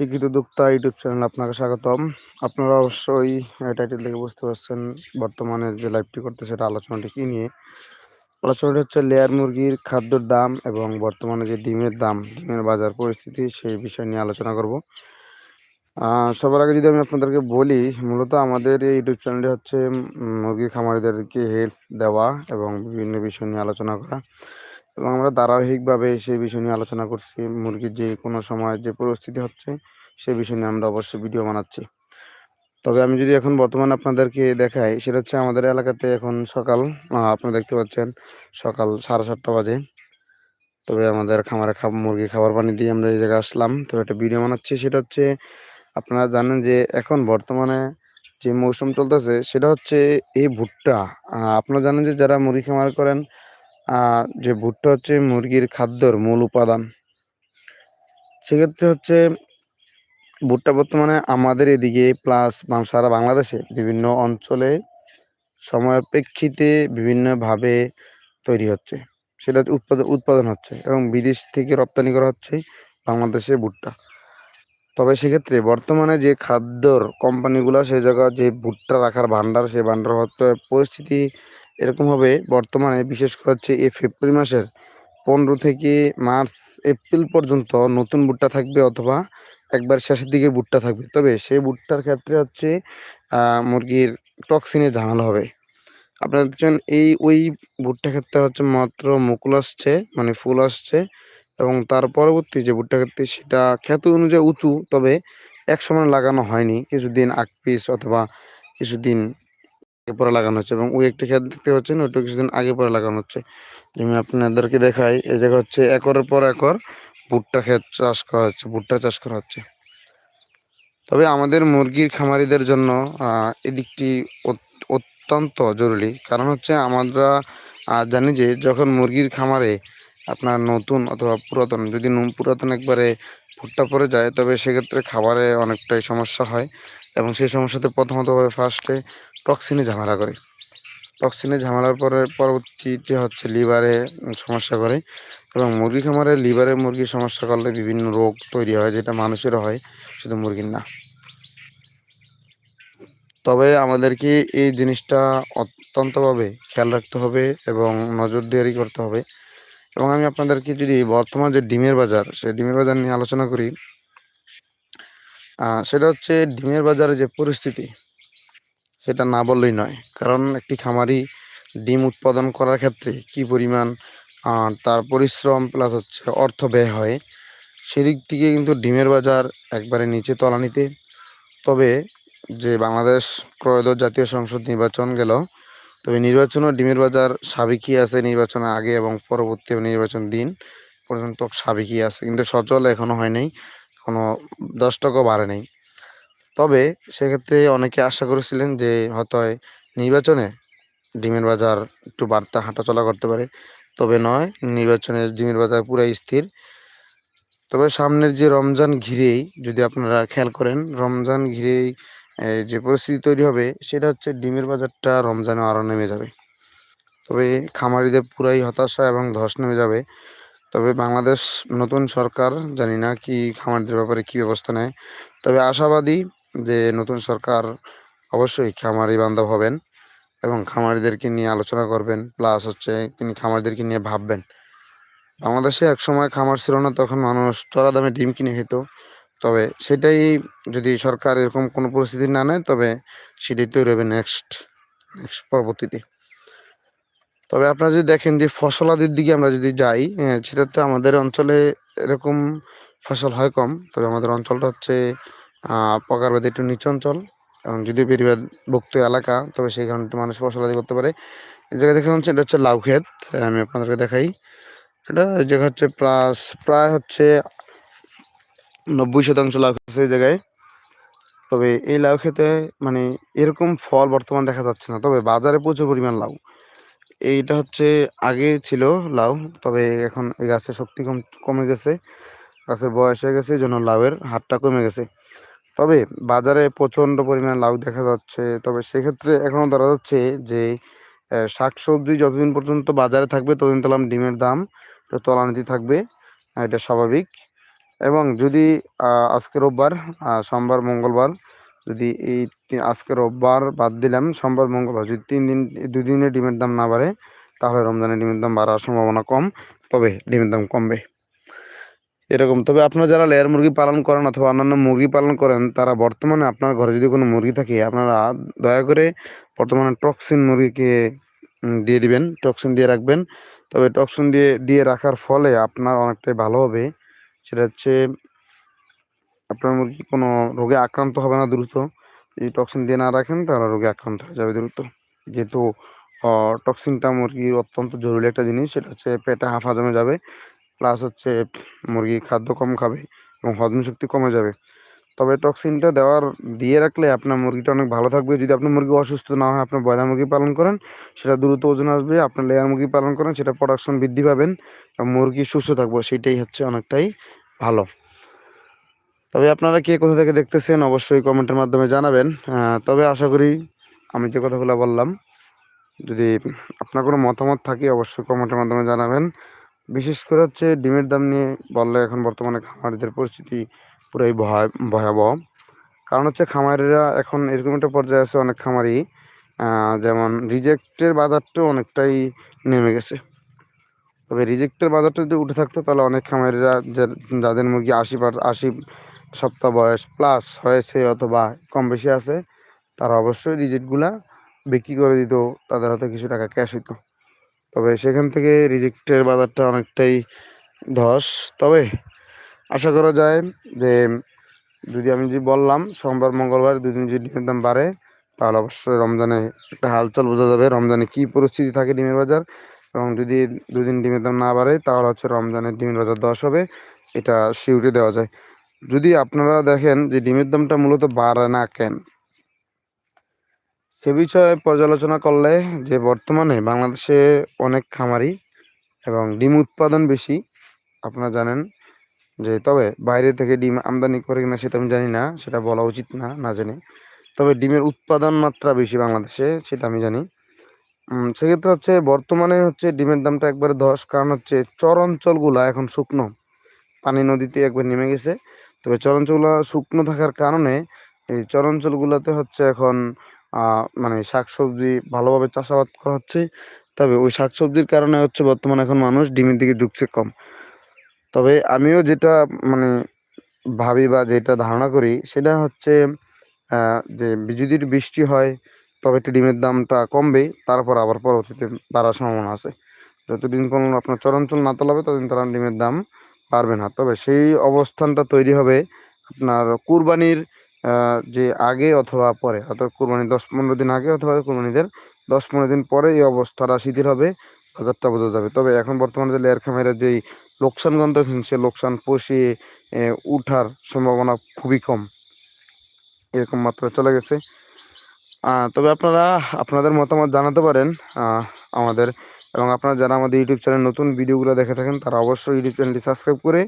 শিক্ষিত উদ্যোক্তা YouTube channel আপনাকে স্বাগতম। আপনারা অবশ্যই টাইটেল থেকে বুঝতে পারছেন বর্তমানে যে লাইভটি করতে সেটা আলোচনাটি কী নিয়ে। আলোচনাটি হচ্ছে লেয়ার মুরগির খাদ্যর দাম এবং বর্তমানে যে ডিমের দাম, ডিমের বাজার পরিস্থিতি সেই বিষয় নিয়ে আলোচনা করব। সবার আগে যদি আমি আপনাদেরকে বলি, মূলত আমাদের এই ইউটিউব চ্যানেলটি হচ্ছে মুরগির খামারিদেরকে হেল্প দেওয়া এবং বিভিন্ন বিষয় নিয়ে আলোচনা করা। এবং আমরা ধারাবাহিকভাবে সেই বিষয় নিয়ে আলোচনা করছি। মুরগির যে কোনো সময় যে পরিস্থিতি হচ্ছে, সেই বিষয় নিয়ে আমরা অবশ্যই ভিডিও বানাচ্ছি। তবে আমি যদি এখন বর্তমানে আপনাদেরকে দেখাই, সেটা হচ্ছে আমাদের এলাকাতে এখন সকাল আপনারা দেখতে পাচ্ছেন সকাল সাড়ে সাতটা বাজে। তবে আমাদের খামারে খাব মুরগি খাবার পানি দিয়ে আমরা এই জায়গায় আসলাম। তো একটা ভিডিও বানাচ্ছি, সেটা হচ্ছে আপনারা জানেন যে এখন বর্তমানে যে মৌসুম চলতেছে, সেটা হচ্ছে এই ভুট্টা। আপনারা জানেন যে যারা মুরগি খামার করেন যে ভুট্টা হচ্ছে মুরগির খাদ্যর মূল উপাদান। সেক্ষেত্রে হচ্ছে ভুট্টা বর্তমানে আমাদের এদিকে প্লাস সারা বাংলাদেশে বিভিন্ন অঞ্চলে সময়ের প্রেক্ষিতে বিভিন্নভাবে তৈরি হচ্ছে। সেটা উৎপাদন উৎপাদন হচ্ছে এবং বিদেশ থেকে রপ্তানি করা হচ্ছে বাংলাদেশে ভুট্টা। তবে সেক্ষেত্রে বর্তমানে যে খাদ্যর কোম্পানিগুলো সেই জায়গায় যে ভুট্টা রাখার ভান্ডার সেই ভান্ডার হতে পরিস্থিতি এরকম হবে। বর্তমানে বিশেষ করে হচ্ছে এই ফেব্রুয়ারি মাসের পনেরো থেকে মার্চ, এপ্রিল পর্যন্ত নতুন ভুট্টা থাকবে অথবা একবার শেষের দিকে ভুট্টা থাকবে। তবে সেই ভুট্টার ক্ষেত্রে হচ্ছে মুরগির টক্সিনে ঝামেলা হবে। আপনারা দেখছেন এই, ওই ভুট্টা ক্ষেত্রে হচ্ছে মাত্র মুকুল আসছে মানে ফুল আসছে এবং তার পরবর্তী যে ভুট্টা ক্ষেত্রে সেটা খ্যাত অনুযায়ী উঁচু, তবে এক সময় লাগানো হয়নি। কিছুদিন আগ পিস অথবা কিছুদিন পরে লাগানো হচ্ছে এবং ওই একটি ক্ষেত দেখতে পাচ্ছেন, ওইটা কিছুদিন আগে পরে লাগানো হচ্ছে। যেমন আপনাদেরকে দেখাই, এই জায়গা হচ্ছে একরের পর একর ভুট্টা ক্ষেত চাষ করা হচ্ছে, ভুট্টা চাষ করা হচ্ছে। তবে আমাদের মুরগির খামারিদের জন্য এদিকটি অত্যন্ত জরুরি। কারণ হচ্ছে আমরা জানি যে যখন মুরগির খামারে আপনার নতুন অথবা পুরাতন, যদি পুরাতন একবারে ভুট্টা পরে যায়, তবে সেক্ষেত্রে খাবারে অনেকটাই সমস্যা হয়। এবং সেই সমস্যাতে প্রথমত ফার্স্টে টক্সিনে ঝামেলা করে। টক্সিনে ঝামেলার পরে পরবর্তীতে হচ্ছে লিভারে সমস্যা করে এবং মুরগি খামারে লিভারে মুরগির সমস্যা করলে বিভিন্ন রোগ তৈরি হয় যেটা মানুষেরও হয়, শুধু মুরগির না। তবে আমাদেরকে এই জিনিসটা অত্যন্তভাবে খেয়াল রাখতে হবে এবং নজরদারি করতে হবে। এবং আমি আপনাদেরকে যদি বর্তমান যে ডিমের বাজার, সেই ডিমের বাজার নিয়ে আলোচনা করি সেটা হচ্ছে ডিমের বাজারে যে পরিস্থিতি, সেটা না বললেই নয়। কারণ একটি খামারি ডিম উৎপাদন করার ক্ষেত্রে কি পরিমাণ তার পরিশ্রম প্লাস হচ্ছে অর্থ ব্যয় হয়, সেদিক থেকে কিন্তু ডিমের বাজার একবারে নিচে তলানিতে। তবে যে বাংলাদেশ ক্রয়োদশ জাতীয় সংসদ নির্বাচন গেল, তবে নির্বাচনও ডিমের বাজার সাবেকি আছে নির্বাচনের আগে এবং পরবর্তী নির্বাচন দিন পর্যন্ত সাবেকি আছে। কিন্তু সচল এখনও হয় নাই। কোনো দশ টাকাও বাড়ে নেই। তবে সেক্ষেত্রে অনেকে আশা করেছিলেন যে হয়তো নির্বাচনে ডিমের বাজার একটু বার্তা হাঁটাচলা করতে পারে। তবে নয়, নির্বাচনে ডিমের বাজার পুরাই স্থির। তবে সামনের যে রমজান ঘিরেই যদি আপনারা খেয়াল করেন, রমজান ঘিরেই যে পরিস্থিতি তৈরি হবে, সেটা হচ্ছে ডিমের বাজারটা রমজানে আরও নেমে যাবে। তবে খামারিদের পুরাই হতাশা এবং ধস নেমে যাবে। তবে বাংলাদেশ নতুন সরকার, জানি না কি খামারদের ব্যাপারে কি ব্যবস্থা নেয়। তবে আশাবাদী যে নতুন সরকার অবশ্যই খামারি বান্ধব হবেন এবং খামারিদেরকে নিয়ে আলোচনা করবেন। প্লাস হচ্ছে তিনি খামারিদেরকে নিয়ে ভাববেন। বাংলাদেশে এক সময় খামার ছিল না, তখন মানুষ চড়া দামে ডিম কিনে খেত। তবে সেটাই যদি সরকার এরকম কোনো পরিস্থিতি না নেয়, তবে সেটাই তৈরি হবে নেক্সট নেক্সট পরবর্তীতে। তবে আপনারা যদি দেখেন যে ফসলাদির দিকে আমরা যদি যাই সেটা তো আমাদের অঞ্চলে এরকম ফসল হয় কম। তবে আমাদের অঞ্চলটা হচ্ছে পকারবাদ একটু নিচু অঞ্চল। এবং যদি পরিবার ভুক্ত এলাকা, তবে সেই কারণে মানুষ ফসলাদি করতে পারে। এই জায়গায় দেখে হচ্ছে এটা হচ্ছে লাউ ক্ষেত আমি আপনাদেরকে দেখাই। এটা এই জায়গা হচ্ছে প্লাস, প্রায় হচ্ছে নব্বই শতাংশ লাউ আছে এই জায়গায়। তবে এই লাউ খেতে মানে এরকম ফল বর্তমান দেখা যাচ্ছে না। তবে বাজারে প্রচুর পরিমাণ লাউ। এইটা হচ্ছে আগে ছিল লাউ, তবে এখন এই গাছের শক্তি কম, কমে গেছে। গাছের বয়স হয়ে গেছে জন্য লাউয়ের হাতটা কমে গেছে। তবে বাজারে প্রচণ্ড পরিমাণ লাউ দেখা যাচ্ছে। তবে সেক্ষেত্রে এখনও ধরা যাচ্ছে যে শাক সবজি যতদিন পর্যন্ত বাজারে থাকবে, ততদিন তাহলে ডিমের দাম তলানিতে থাকবে এটা স্বাভাবিক। এবং যদি আজকে রোববার সোমবার, মঙ্গলবার যদি এই আজকে রোববার বাদ দিলাম, সোমবার, মঙ্গলবার। যদি তিন দিন, দুই দিনে ডিমের দাম না বাড়ে, তাহলে রমজানের ডিমের দাম বাড়ার সম্ভাবনা কম, তবে ডিমের দাম কমবে। এরকম। তবে আপনারা যারা লেয়ার মুরগি পালন করেন অথবা অন্যান্য মুরগি পালন করেন, তারা বর্তমানে আপনার ঘরে যদি কোনো মুরগি থাকে, আপনারা দয়া করে বর্তমানে টক্সিন মুরগিকে দিয়ে দিবেন, টক্সিন দিয়ে রাখবেন। তবে টক্সিন দিয়ে দিয়ে রাখার ফলে আপনার অনেকটাই ভালো হবে। সেটা হচ্ছে আপনার মুরগি কোনো রোগে আক্রান্ত হবে না দ্রুত। যদি টক্সিন দিয়ে না রাখেন, তাহলে রোগে আক্রান্ত হয়ে যাবে দ্রুত। যেহেতু টক্সিনটা মুরগির অত্যন্ত জরুরি একটা জিনিস, সেটা হচ্ছে পেটে হাঁফা জমে যাবে প্লাস হচ্ছে মুরগি খাদ্য কম খাবে এবং হজম শক্তি কমে যাবে। তবে টক্সিনটা দেওয়ার, দিয়ে রাখলে আপনার মুরগিটা অনেক ভালো থাকবে। যদি আপনার মুরগি অসুস্থ না হয় আপনার ব্রয়লার মুরগি পালন করেন, সেটা দ্রুত ওজন আসবে। আপনার লেয়ার মুরগি পালন করেন, সেটা প্রোডাকশন বৃদ্ধি পাবেন মুরগি সুস্থ থাকবে সেটাই হচ্ছে অনেকটাই ভালো। তবে আপনারা কে কোথা থেকে দেখতেছেন অবশ্যই কমেন্টের মাধ্যমে জানাবেন। তবে আশা করি আমি যে কথাগুলো বললাম, যদি আপনার কোনো মতামত থাকে অবশ্যই কমেন্টের মাধ্যমে জানাবেন। বিশেষ করে হচ্ছে ডিমের দাম নিয়ে বললে এখন বর্তমানে খামারিদের পরিস্থিতি পুরাই ভয়, ভয়াবহ। কারণ হচ্ছে খামারিরা এখন এরকম একটা পর্যায়ে আছে, অনেক খামারি যেমন রিজেক্টের বাজারটাও অনেকটাই নেমে গেছে। তবে রিজেক্টের বাজারটা যদি উঠে থাকতো, তাহলে অনেক খামারিরা যাদের মুরগি আশি পার, আশি সপ্তাহ বয়স প্লাস হয়েছে অথবা কম বেশি আছে, তারা অবশ্যই রিজেক্টগুলা বিক্রি করে দিত, তাদের হাতে কিছু টাকা ক্যাশ হইতো। তবে সেখান থেকে রিজেক্টের বাজারটা অনেকটাই ধস। তবে আশা করা যায় যে, যদি আমি যদি বললাম, সোমবার, মঙ্গলবার দুদিন যদি ডিমের দাম বাড়ে, তাহলে অবশ্যই রমজানে একটা হালচাল বোঝা যাবে, রমজানে কী পরিস্থিতি থাকে ডিমের বাজার। এবং যদি দুদিন ডিমের দাম না বাড়ে, তাহলে হচ্ছে রমজানের ডিমের বাজার দশ হবে, এটা শিউরে দেওয়া যায়। যদি আপনারা দেখেন যে ডিমের দামটা মূলত বাড়ে না কেন, সে বিষয়ে পর্যালোচনা করলে যে বর্তমানে বাংলাদেশে অনেক খামারি এবং ডিম উৎপাদন বেশি, আপনারা জানেন যে তবে বাইরে থেকে ডিম আমদানি করে কিনা সেটা আমি জানি না, সেটা বলা উচিত না না জানি। তবে ডিমের উৎপাদন মাত্রা বেশি বাংলাদেশে, সেটা আমি জানি। সেক্ষেত্রে হচ্ছে বর্তমানে হচ্ছে ডিমের দামটা একবারে ধস কারণ হচ্ছে চর অঞ্চলগুলা এখন শুকনো। পানি নদীতে একবার নেমে গেছে। তবে চর অঞ্চলগুলো শুকনো থাকার কারণে এই চর অঞ্চলগুলোতে হচ্ছে এখন মানে শাকসবজি ভালোভাবে চাষাবাদ করা হচ্ছে। তবে ওই শাকসবজির কারণে হচ্ছে বর্তমানে এখন মানুষ ডিমের দিকে ঝুঁকছে কম। তবে আমিও যেটা মানে ভাবি বা যেটা ধারণা করি সেটা হচ্ছে যে যদি বৃষ্টি হয়, তবে একটু ডিমের দামটা কমবে, তারপর আবার পরবর্তীতে বাড়ার সম্ভাবনা আছে। যতদিন কোনো আপনার চরাঞ্চল না তোলাবে ততদিন তার ডিমের দাম বাড়বে না। তবে সেই অবস্থানটা তৈরি হবে আপনার কুরবানির যে আগে অথবা পরে অর্থাৎ কুরবানির দশ পনেরো দিন আগে অথবা কুরবানিদের দশ পনেরো দিন পরে এই অবস্থাটা শিথিল হবে বাজারটা বোঝা যাবে। তবে এখন বর্তমানে যে লেয়ার খামারের যেই লোকসান গন্তাছেন সে লোকসান আহ, উঠার সম্ভাবনা খুবই কম। এরকম মাত্রা চলে গেছে। তবে আপনারা আপনাদের মতামত জানাতে পারেন আমাদের এবং আপনারা যারা আমাদের ইউটিউব চ্যানেল নতুন ভিডিওগুলো দেখে থাকেন, তারা অবশ্যই ইউটিউব চ্যানেলটি সাবস্ক্রাইব করে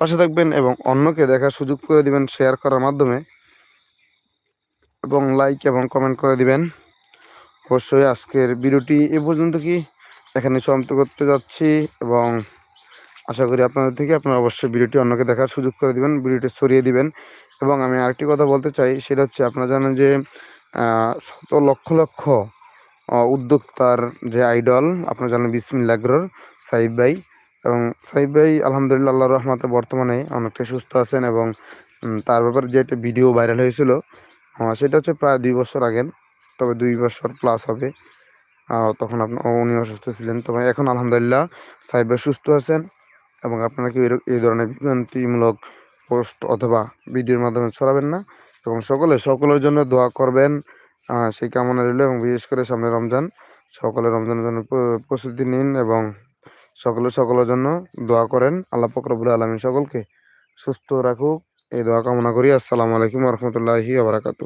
পাশে থাকবেন এবং অন্যকে দেখার সুযোগ করে দিবেন শেয়ার করার মাধ্যমে এবং লাইক এবং কমেন্ট করে দিবেন। অবশ্যই আজকের ভিডিওটি এ পর্যন্ত কি? এখানে সমাপ্ত করতে যাচ্ছি এবং আশা করি আপনাদের থেকে আপনারা অবশ্যই ভিডিওটি অন্যকে দেখার সুযোগ করে দিবেন, ভিডিওটি ছড়িয়ে দিবেন। এবং আমি আরেকটি কথা বলতে চাই, সেটা হচ্ছে আপনারা জানেন যে শত লক্ষ লক্ষ উদ্যোক্তার যে আইডল, আপনারা জানেন বিসমিল্লা আগ্রর সাইব ভাই। এবং সাইব ভাই, আলহামদুলিল্লাহ আল্লাহ রহমতে বর্তমানে অনেকটাই সুস্থ আছেন এবং তার ব্যাপারে যে একটা ভিডিও ভাইরাল হয়েছিল সেটা হচ্ছে প্রায় দুই বছর আগের, তবে দুই বছর প্লাস হবে। তখন আপনি উনি অসুস্থ ছিলেন। তবে এখন আলহামদুলিল্লাহ সাইব ভাই সুস্থ আছেন এবং আপনারা কি এই ধরনের বিভ্রান্তিমূলক পোস্ট অথবা ভিডিওর মাধ্যমে ছড়াবেন না। এবং সকলে, সকলের জন্য দোয়া করবেন। সেই কামনা রইল এবং বিশেষ করে সামনে রমজান, সকলে রমজানের জন্য প্রস্তুতি নিন এবং সকলে সকলের জন্য দোয়া করেন। আল্লাহ ফকরবুল আলমী সকলকে সুস্থ রাখুক। এই দোয়া কামনা করি। আসসালামু আলাইকুম রহমতুল্লাহি আবরাকাতু